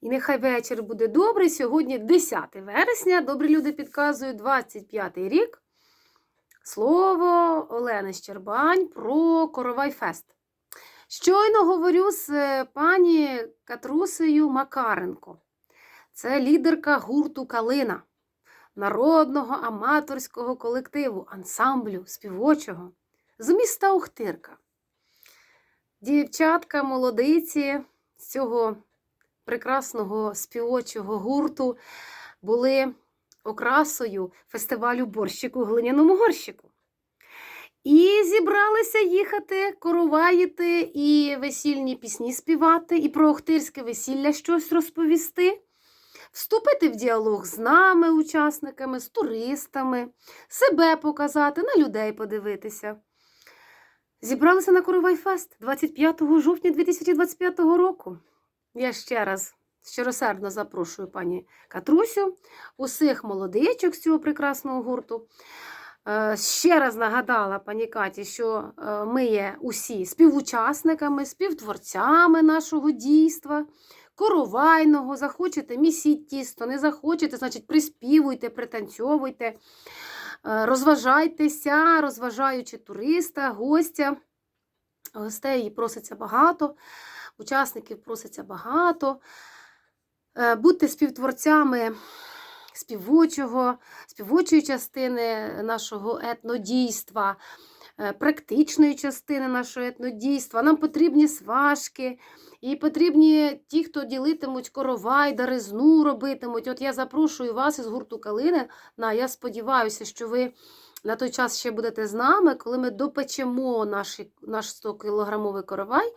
І нехай вечір буде добрий. Сьогодні 10 вересня. Добрі люди підказують 25 рік. Слово Олени Щербань про Коровай Фест. Щойно говорю з е, пані Катрусею Макаренко. Це лідерка гурту Калина, народного аматорського колективу, ансамблю співочого з міста Охтирка. Дівчатка, молодиці з цього прекрасного співочого гурту були окрасою фестивалю борщику глиняному горщику. І зібралися їхати, короваїти і весільні пісні співати, і про Охтирське весілля щось розповісти, вступити в діалог з нами, учасниками, з туристами, себе показати, на людей подивитися. Зібралися на Коровайфест 25 жовтня 2025 року. Я ще раз щиросердно запрошую пані Катрусю, усіх молодичок з цього прекрасного гурту. Е, Ще раз нагадала пані Каті, що е, ми є усі співучасниками, співтворцями нашого дійства, коровайного. Захочете, місіть тісто, не захочете, значить, приспівуйте, пританцьовуйте, е, розважайтеся, розважаючи туриста, гостя. Гостей проситься багато, учасників проситься багато. Е, Будьте співтворцями співочого, співочої частини нашого етнодійства, е, практичної частини нашого етнодійства. Нам потрібні сважки, і потрібні ті, хто ділитимуть коровай, даризну робитимуть. От я запрошую вас із гурту Калини. На, я сподіваюся, що ви на той час ще будете з нами, коли ми допечемо наш, наш 100-кілограмовий коровай.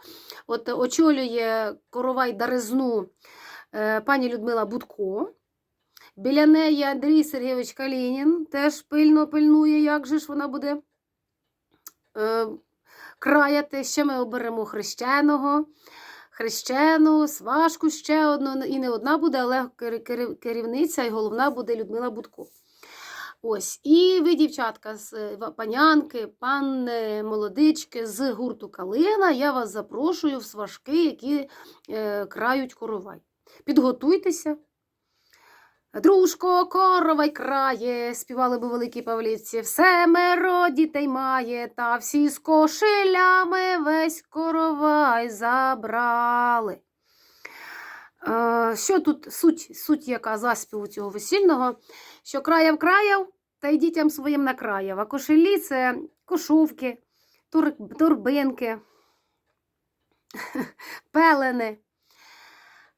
От очолює коровай даризну е, пані Людмила Будко. Біля неї Андрій Сергійович Калінін теж пильно пильнує, як же ж вона буде е, краяти. Ще ми оберемо хрещеного, хрещену, сважку ще одну. І не одна буде, але кер- кер- керівниця і головна буде Людмила Будко. Ось, і ви, дівчатка, з е, панянки, панни, молодички з гурту Калина, я вас запрошую в сважки, які е, крають коровай. Підготуйтеся. Дружко, коровай крає, співали би великі павлівці. Все меро дітей має, та всі з кошелями весь коровай забрали. Е, що тут суть, суть яка заспіву цього весільного? Що краєв краєв, та й дітям своїм на краєв. А кошелі це кошовки, торбинки, пелени.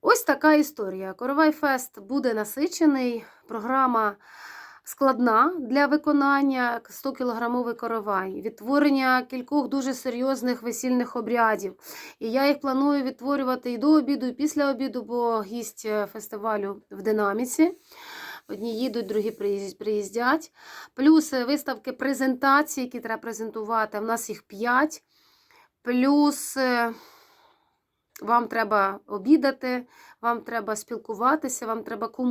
Ось така історія. Коровай Фест буде насичений. Програма складна для виконання 100-кілограмовий коровай, відтворення кількох дуже серйозних весільних обрядів. І я їх планую відтворювати і до обіду, і після обіду, бо гість е, фестивалю в динаміці. Одні їдуть, другі приїздять. Плюс е, виставки презентації, які треба презентувати. У нас їх 5. Плюс е, вам треба обідати, вам треба спілкуватися, вам треба кому.